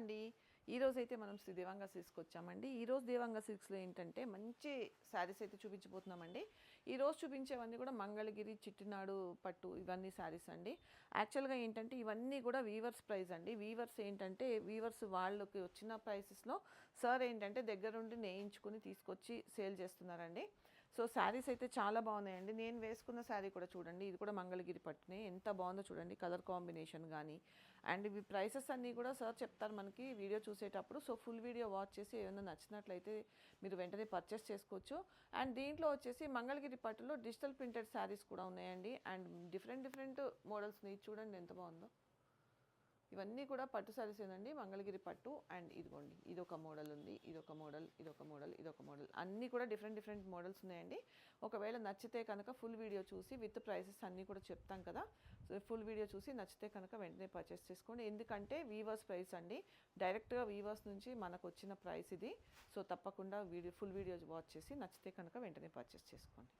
అండి. ఈరోజు అయితే మనం శ్రీ దేవాంగ సిల్క్స్కి వచ్చామండి ఈరోజు దేవాంగ సిల్క్స్లో ఏంటంటే మంచి శారీస్ అయితే చూపించబోతున్నామండి. ఈరోజు చూపించేవన్నీ కూడా మంగళగిరి చిట్టినాడు పట్టు ఇవన్నీ శారీస్ అండి. యాక్చువల్గా ఏంటంటే ఇవన్నీ కూడా వీవర్స్ ప్రైస్ అండి. వీవర్స్ ఏంటంటే వీవర్స్ వాళ్ళకి వచ్చిన ప్రైసెస్లో సార్ ఏంటంటే దగ్గరుండి నేయించుకుని తీసుకొచ్చి సేల్ చేస్తున్నారండి. సో శారీస్ అయితే చాలా బాగున్నాయండి. నేను వేసుకున్న శారీ కూడా చూడండి. ఇది కూడా మంగళగిరి పట్టునే. ఎంత బాగుందో చూడండి. కలర్ కాంబినేషన్ కానీ అండ్ ఇవి ప్రైసెస్ అన్నీ కూడా సార్ చెప్తారు మనకి వీడియో చూసేటప్పుడు. సో ఫుల్ వీడియో వాచ్ చేసి ఏమైనా నచ్చినట్లయితే మీరు వెంటనే పర్చేస్ చేసుకోవచ్చు. అండ్ దీంట్లో వచ్చేసి మంగళగిరి పట్టులో డిజిటల్ ప్రింటెడ్ శారీస్ కూడా ఉన్నాయండి. అండ్ డిఫరెంట్ డిఫరెంట్ మోడల్స్ని చూడండి ఎంత బాగుందో. ఇవన్నీ కూడా పట్టు సారీస్ మంగళగిరి పట్టు అండ్ ఇదిగోండి ఇదొక మోడల్ ఉంది ఇదొక మోడల్ ఇదొక మోడల్ ఇదొక మోడల్. అన్నీ కూడా డిఫరెంట్ డిఫరెంట్ మోడల్స్ ఉన్నాయండి. ఒకవేళ నచ్చితే కనుక ఫుల్ వీడియో చూసి విత్ ప్రైసెస్ అన్నీ కూడా చెప్తాం కదా. సో ఫుల్ వీడియో చూసి నచ్చితే కనుక వెంటనే పర్చేస్ చేసుకోండి. ఎందుకంటే వీవర్స్ ప్రైస్ అండి. డైరెక్ట్గా వీవర్స్ నుంచి మనకు వచ్చిన ప్రైస్ ఇది. సో తప్పకుండా వీడియో ఫుల్ వీడియో వాచ్ చేసి నచ్చితే కనుక వెంటనే పర్చేస్ చేసుకోండి.